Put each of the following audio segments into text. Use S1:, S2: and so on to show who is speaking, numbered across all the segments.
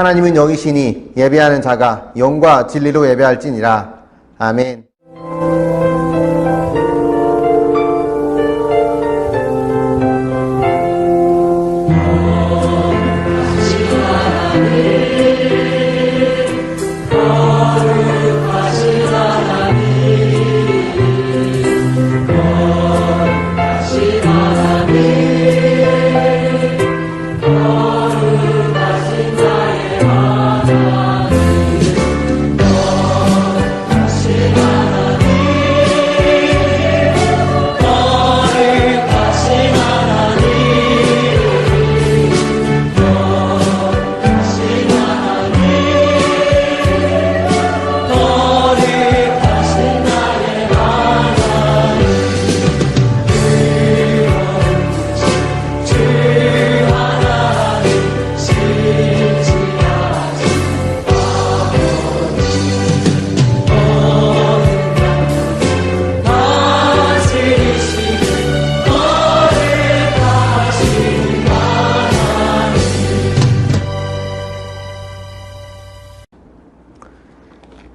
S1: 하나님은 여기시니 예배하는 자가 영과 진리로 예배할지니라. 아멘.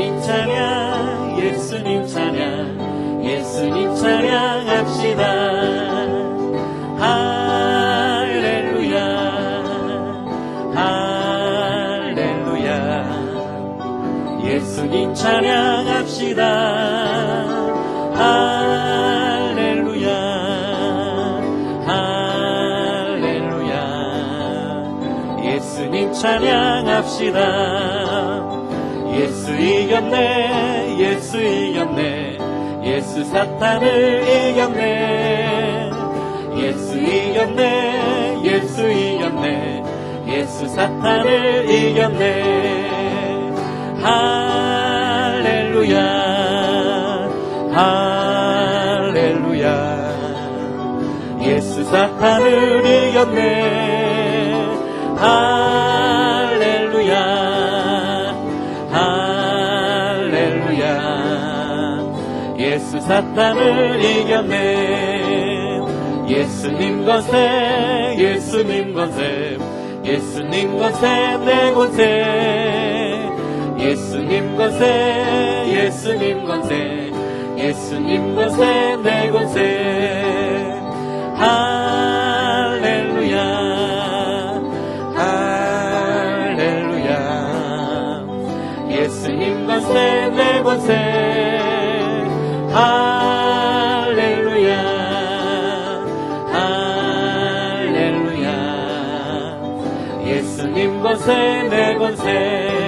S2: 예수님 찬양 예수님 찬양 예수님 찬양합시다. 할렐루야 할렐루야. 예수님 찬양합시다. 할렐루야 할렐루야. 예수님 찬양합시다 예수 이겼네 예수 이겼네 예수 사탄을 이겼네 예수 이겼네 예수 이겼네 예수 사탄을 이겼네. 할렐루야 할렐루야. 예수 사탄을 이겼네. 할렐루야 예수 사탄을 이겼네.
S1: 예수님 권세 예수님 권세 예수님 권세 내 권세. 예수님 권세 예수님 권세 예수님 권세 내 권세. 할렐루야 할렐루야. 예수님 권세 내 권세 할렐루야 할렐루야. 예수님 권세 내 권세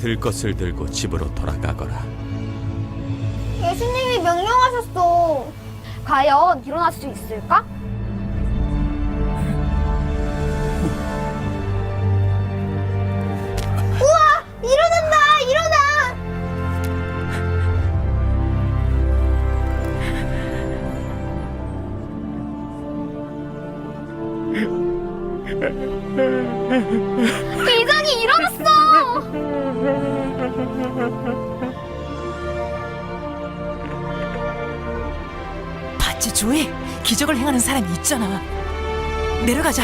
S3: 들
S1: 것을 들고 집으로 돌아가거라
S4: 예수님이 명령하셨어. 과연 일어날 수 있을까? 우와! 일어난다! 일어나! 대장이 일어났어!
S5: 봤지 조이? 기적을 행하는 사람이 있잖아. 내려가자.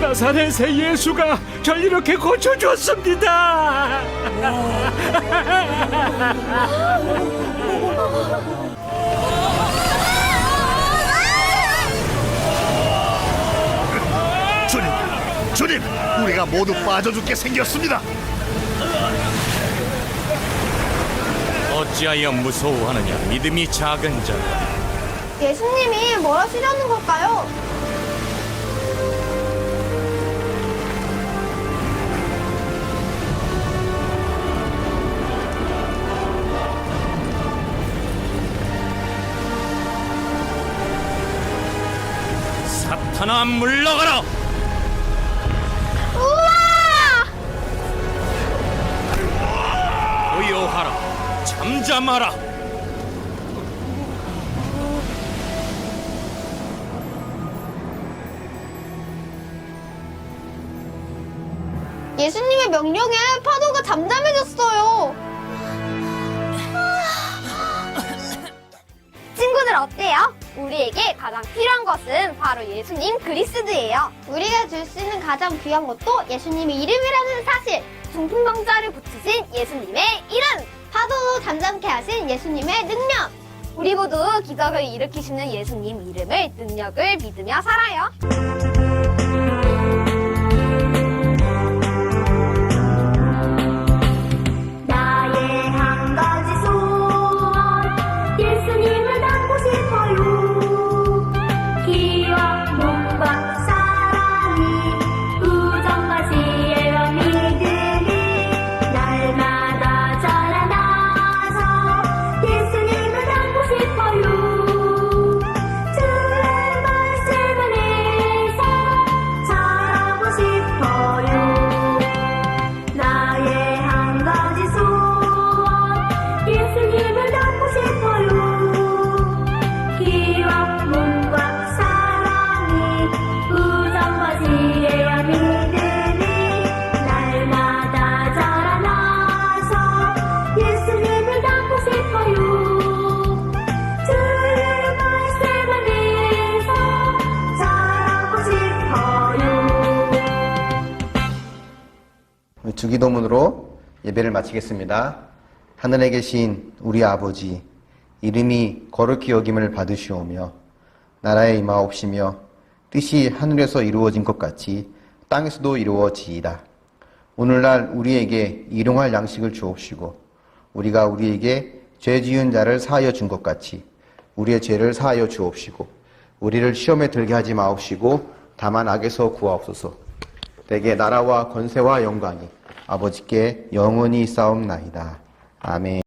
S1: 나사렛의 예수가 절 이렇게 고쳐줬습니다
S6: 주님, 우리가 모두 빠져 죽게 생겼습니다.
S1: 어찌하여 무서워하느냐 믿음이 작은 자
S4: 예수님이 뭘 하시려는 걸까요?
S1: 사탄아 물러가라 잠잠하라
S4: 예수님의 명령에 파도가 잠잠해졌어요. 친구들 어때요? 우리에게 가장 필요한 것은 바로 예수님 그리스도예요. 우리가 줄 수 있는 가장 귀한 것도 예수님의 이름이라는 사실. 중풍병자를 고치신 예수님 예수님의 능력. 우리 모두 기적을 일으키시는 예수님 이름을 능력을 믿으며 살아요.
S7: 주기도문으로 예배를 마치겠습니다. 하늘에 계신 우리 아버지, 이름이 거룩히 여김을 받으시오며, 나라에 임하옵시며, 뜻이 하늘에서 이루어진 것 같이 땅에서도 이루어지이다. 오늘날 우리에게 일용할 양식을 주옵시고, 우리가 우리에게 죄 지은 자를 사하여 준 것 같이 우리의 죄를 사하여 주옵시고, 우리를 시험에 들게 하지 마옵시고, 다만 악에서 구하옵소서. 대개 나라와 권세와 영광이 아버지께 영원히 싸움나이다. 아멘.